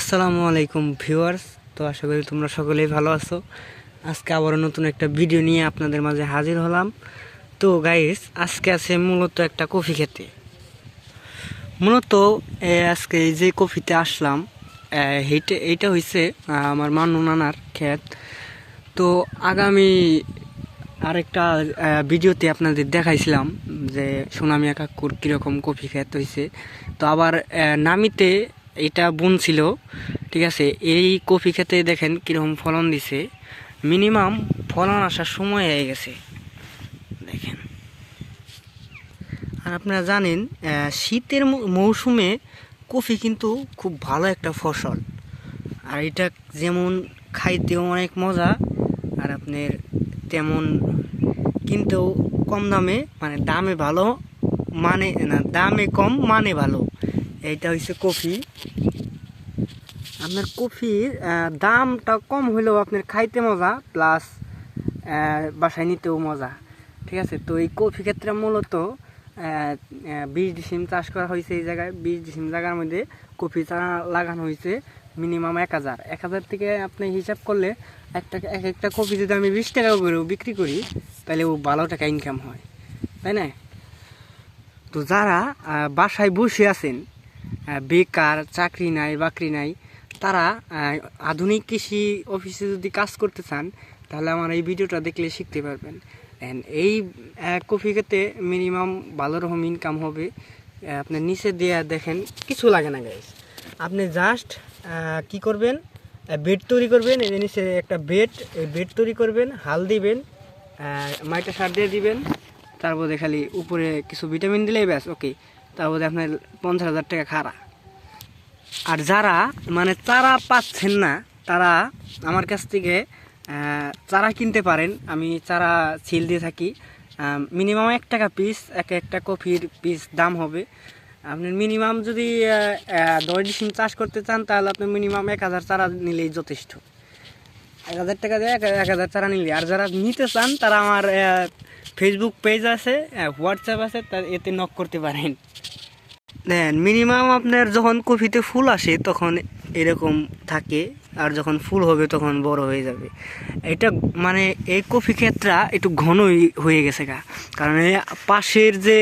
আসসালামু আলাইকুম ভিউয়ার্স। তো আশা করি তোমরা সকলেই ভালো আছো। আজকে আবারও নতুন একটা ভিডিও নিয়ে আপনাদের মাঝে হাজির হলাম। তো গাইস আজকে আছে মূলত একটা কফি খেতে। মূলত আজকে এই যে কফিতে আসলাম এইটা এইটা হয়েছে আমার মান্নু নানার ক্ষেত। তো আগামী আরেকটা ভিডিওতে আপনাদের দেখাইছিলাম যে সোনামিয়া কাকুর কীরকম কফি ক্ষেত হয়েছে তো আবার নামিতে এটা বুন ছিল, ঠিক আছে? এই কফি খেতে দেখেন কীরকম ফলন দিছে। মিনিমাম ফলন আসার সময় হয়ে গেছে। দেখেন। আর আপনারা জানেন শীতের মৌসুমে কফি কিন্তু খুব ভালো একটা ফসল। আর এটা যেমন খাইতেও অনেক মজা, আর আপনার তেমন কিনতেও কম দামে মানে দামে ভালো মানে না, দামে কম মানে ভালো। এইটা হচ্ছে কফি। আপনার কফির দামটা কম হলেও আপনার খাইতে মজা প্লাস বাসায় নিতেও মজা। ঠিক আছে? তো এই কফি ক্ষেত্রে মূলত আহ, ডিসিম চাষ করা হয়েছে এই জায়গায়। বিশ ডিসিম জায়গার মধ্যে কফি চারা লাগানো হয়েছে মিনিমাম এক হাজার। এক হাজার থেকে আপনি হিসাব করলে একটা এক একটা কফি যদি আমি বিশ টাকা করেও বিক্রি করি তাহলে ও ভালো টাকা ইনকাম হয়। তাই না? তো যারা বাসায় বসে আছেন বেকার, চাকরি নাই, বাকরি নাই, তারা আধুনিক কৃষি অফিসে যদি কাজ করতে চান, তাহলে আমার এই ভিডিওটা দেখলে শিখতে পারবেন। অ্যান্ড এই কফি খেতে মিনিমাম ভালো রকম ইনকাম হবে। আপনি নিচে দিয়ে দেখেন, কিছু লাগে না গাইস আপনি জাস্ট কি করবেন? বেড তৈরি করবেন যে নিচে একটা বেড এই বেড তৈরি করবেন, হাল দিবেন মাইটা সার দিয়ে দিবেন, তারপরে খালি উপরে কিছু ভিটামিন দিলেই ব্যাস ওকে তারপরে আপনার পঞ্চাশ হাজার টাকা খাড়া। আর যারা মানে চারা পাচ্ছেন না, তারা আমার কাছ থেকে চারা কিনতে পারেন। আমি চারা ছিল দিয়ে থাকি। মিনিমাম এক টাকা পিস এক একটা কফির পিস দাম হবে। আপনার মিনিমাম যদি দশ ডিসিম চাষ করতে চান, তাহলে আপনি মিনিমাম এক হাজার চারা নিলেই যথেষ্ট। এক হাজার টাকা দিয়ে এক হাজার চারা নিলে। আর যারা নিতে চান, তারা আমার ফেসবুক পেজ আছে হোয়াটসঅ্যাপ আছে, তার এতে নক করতে পারেন। দেন মিনিমাম আপনার যখন কফিতে ফুল আসে, তখন এরকম থাকে, আর যখন ফুল হবে, তখন বড় হয়ে যাবে। এটা মানে এই কফি ক্ষেত্রা একটু ঘনই হয়ে গেছে গা। কারণ পাশের যে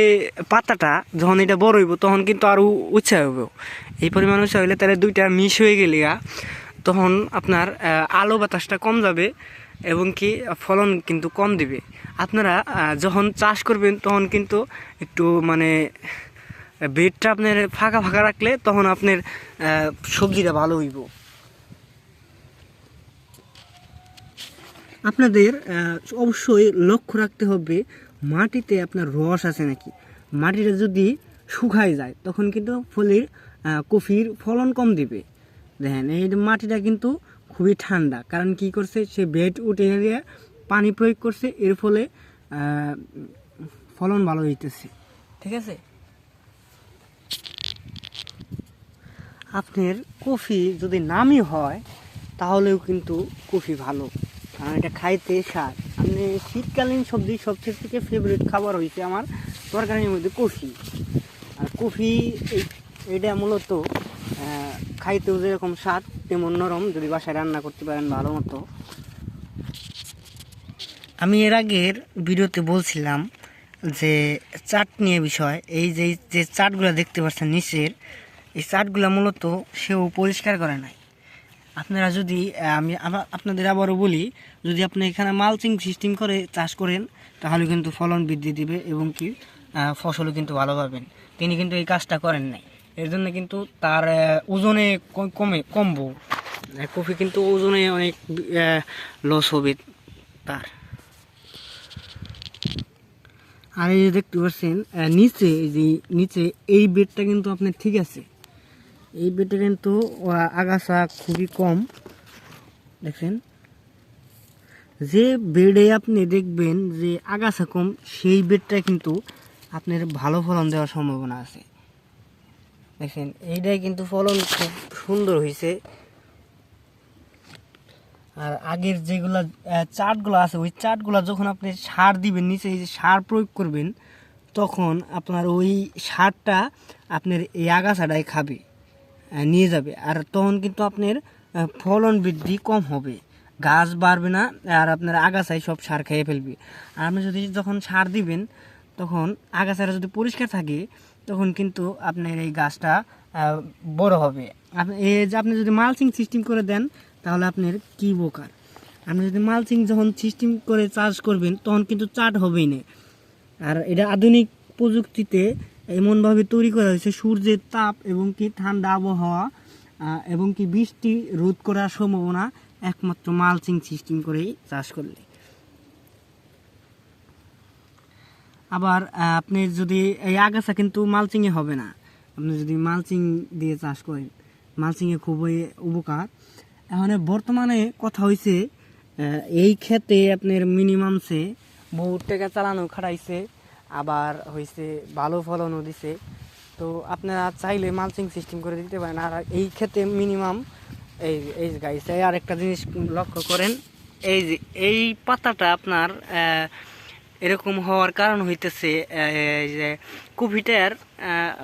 পাতাটা, যখন এটা বড় হইব, তখন কিন্তু আরও উচ্চা হবে এই পরিমাণ উচ্চা হইলে তাহলে দুইটা মিস হয়ে গেলে গা। তখন আপনার আলো বাতাসটা কম যাবে এবং কি ফলন কিন্তু কম দিবে। আপনারা যখন চাষ করবেন তখন কিন্তু একটু মানে বেডটা আপনার ফাঁকা ফাঁকা রাখলে তখন আপনার সবজিটা ভালো হইব। আপনাদের অবশ্যই লক্ষ্য রাখতে হবে, মাটিতে আপনার রস আছে নাকি? মাটিটা যদি শুকায় যায়, তখন কিন্তু ফলের কফির ফলন কম দিবে। দেখেন, এই মাটিটা কিন্তু খুবই ঠান্ডা। কারণ কি করছে? সে বেড উঠে দিয়ে পানি প্রয়োগ করছে, এর ফলে ফলন ভালো হইতেছে। ঠিক আছে? আপনার কফি যদি নামই হয়, তাহলেও কিন্তু কফি ভালো। কারণ এটা খাইতে স্বাদ। আপনি শীতকালীন সবজি সবচেয়ে থেকে ফেভারিট খাবার হয়েছে আমার তরকারির মধ্যে কফি। আর কফি এটা মূলত খাইতেও যেরকম স্বাদ, তেমন নরম, যদি বাসায় রান্না করতে পারেন ভালো মতো। আমি এর আগের ভিডিওতে বলছিলাম যে চাট নিয়ে বিষয়, এই যে যে চাটগুলো দেখতে পাচ্ছেন নিচের, এই চাটগুলো মূলত সেও পরিষ্কার করে নাই। আপনারা যদি, আমি আপনাদের আবারও বলি, যদি আপনি এখানে মালচিং সিস্টেম করে চাষ করেন, তাহলে কিন্তু ফলন বৃদ্ধি দিবে এবং কি ফসলও কিন্তু ভালো পাবেন। তিনি কিন্তু এই কাজটা করেন নাই। এর জন্য কিন্তু তার ওজনে কমে কমবো। কফি কিন্তু ওজনে অনেক লস হবে তার। আর এই যে দেখতে পাচ্ছেন নিচে যে নিচে এই বেডটা কিন্তু আপনার ঠিক আছে। এই বেডটা কিন্তু আগাছা খুবই কম। দেখছেন? যে বেডে আপনি দেখবেন যে আগাছা কম সেই বেডটা কিন্তু আপনার ভালো ফলন দেওয়ার সম্ভাবনা আছে। দেখেন, এইটাই কিন্তু ফলন খুব সুন্দর হয়েছে আর আগের যেগুলা চাটগুলো আছে, ওই চাটগুলো যখন আপনি সার দিবেন, নিচে এই যে সার প্রয়োগ করবেন, তখন আপনার ওই সারটা আপনার এই আগাছাটাই খাবে নিয়ে যাবে। আর তখন কিন্তু আপনার ফলন বৃদ্ধি কম হবে। গাছ বাড়বে না, আর আপনার আগাছায় সব সার খেয়ে ফেলবে। আর আপনি যদি যখন সার দিবেন, তখন আগাছাটা যদি পরিষ্কার থাকে তখন কিন্তু আপনার এই গাছটা বড় হবে। যে আপনি যদি মালচিং সিস্টেম করে দেন, তাহলে আপনার কি উপকার? আপনি যদি মালচিং যখন সিস্টেম করে চাষ করবেন, তখন কিন্তু চাট হবেই না। আর এটা আধুনিক প্রযুক্তিতে এমনভাবে তৈরি করা হয়েছে, সূর্যের তাপ এবং কি ঠান্ডা আবহাওয়া এবং কি বৃষ্টি রোধ করার সম্ভাবনা একমাত্র মালচিং সিস্টেম করেই চাষ করলে। আবার আপনি যদি, এই আগাছা কিন্তু মালচিংয়ে হবে না। আপনি যদি মালচিং দিয়ে চাষ করেন, মালচিংয়ে খুবই উপকার। এখন বর্তমানে কথা হয়েছে এই ক্ষেতে আপনার মিনিমাম সে বহু টাকা চালানো খাটাইছে, আবার হয়েছে ভালো ফলনও দিছে। তো আপনারা চাইলে মালচিং সিস্টেম করে দিতে পারেন। আর এই ক্ষেতে মিনিমাম এই এই গাইছে আর একটা জিনিস লক্ষ্য করেন। এই যে, এই পাতাটা আপনার এরকম হওয়ার কারণ হইতেছে যে কপিটার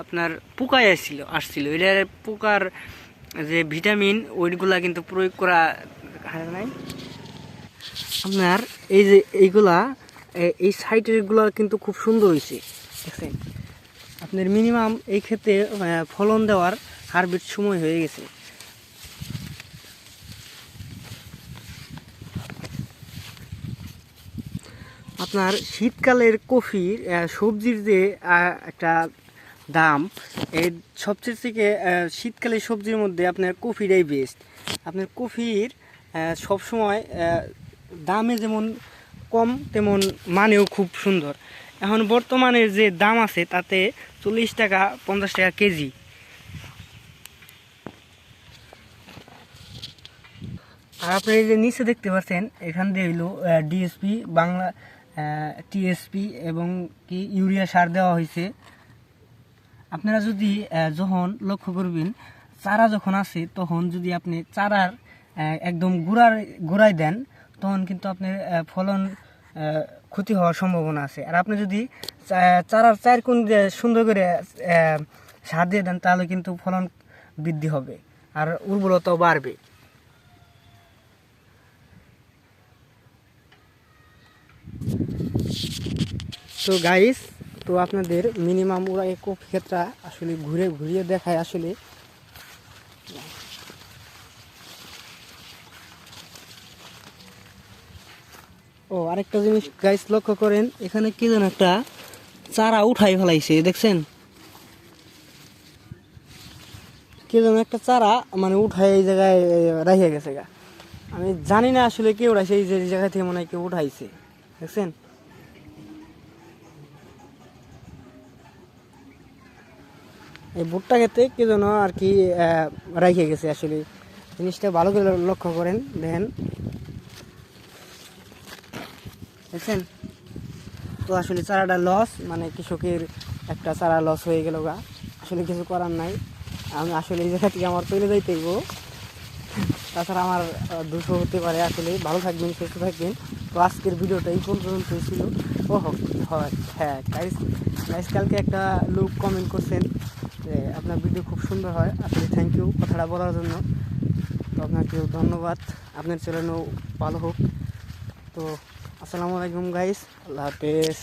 আপনার পোকায় আসছিল আসছিল। এটার পোকার যে ভিটামিন, ওইগুলা কিন্তু প্রয়োগ করা নাই। আপনার এই যে এইগুলা এই সাইডেরগুলো কিন্তু খুব সুন্দর হয়েছে আপনার মিনিমাম এই ক্ষেত্রে ফলন দেওয়ার হারভেস্ট সময় হয়ে গেছে। আপনার শীতকালের কফির সবজির যে একটা দাম এই সবচেয়ে থেকে শীতকালের সবজির মধ্যে আপনার কফিটাই বেস্ট আপনার কফির সবসময় দামে যেমন কম, তেমন মানেও খুব সুন্দর। এখন বর্তমানে যে দাম আছে, তাতে চল্লিশ টাকা পঞ্চাশ টাকা কেজি। আর আপনি এই যে নিচে দেখতে পাচ্ছেন, এখান দিয়ে হইল ডিএসপি বাংলা টিএসপি এবং কি ইউরিয়া সার দেওয়া হয়েছে। আপনারা যদি যখন লক্ষ্য করবেন, চারা যখন আসে তখন যদি আপনি চারার একদম গুড়ার গুড়ায় দেন, তখন কিন্তু আপনার ফলন ক্ষতি হওয়ার সম্ভাবনা আছে। আর আপনি যদি চারার চার কোন সুন্দর করে সার দিয়ে দেন, তাহলে কিন্তু ফলন বৃদ্ধি হবে, আর উর্বরতাও বাড়বে। তো গাইস তো আপনাদের মিনিমাম ওরা এই কফি ক্ষেত্রা আসলে ঘুরে ঘুরিয়ে দেখায় আসলে। ও, আরেকটা জিনিস গাইস লক্ষ্য করেন, এখানে কি যেন একটা চারা উঠাই ফেলাইছে, দেখছেন? কি যেন একটা চারা মানে উঠাই এই জায়গায় রাখিয়ে গেছে গা। আমি জানি না আসলে কে উঠাইছে, এই যে এই জায়গা থেকে মনে হয় কেউ উঠাইছে, দেখছেন? এই ভুট্টা খেতে কে যেন আর কি রাখিয়ে গেছে আসলে। জিনিসটা ভালো করে লক্ষ্য করেন, দেখেন। দেখছেন? তো আসলে চারাটা লস মানে কৃষকের একটা চারা লস হয়ে গেল গা। আসলে কিছু করার নাই। আমি আসলে এই জায়গা থেকে আমার চলে যাইতেই গো। তাছাড়া আমার দুশো হতে পারে আসলে। ভালো থাকবেন, সুস্থ থাকবেন। তো আজকের ভিডিওটা এই পর্যন্ত ছিল। ও হয় কালকে একটা লোক কমেন্ট করছেন। যে আপনার ভিডিও খুব সুন্দর হয়। আসলে থ্যাংক ইউ কথাটা বলার জন্য। তো আপনাকে ধন্যবাদ। আপনার চ্যানেলও ভালো হোক। তো আসসালামু আলাইকুম গাইস আল্লাহ হাফেজ।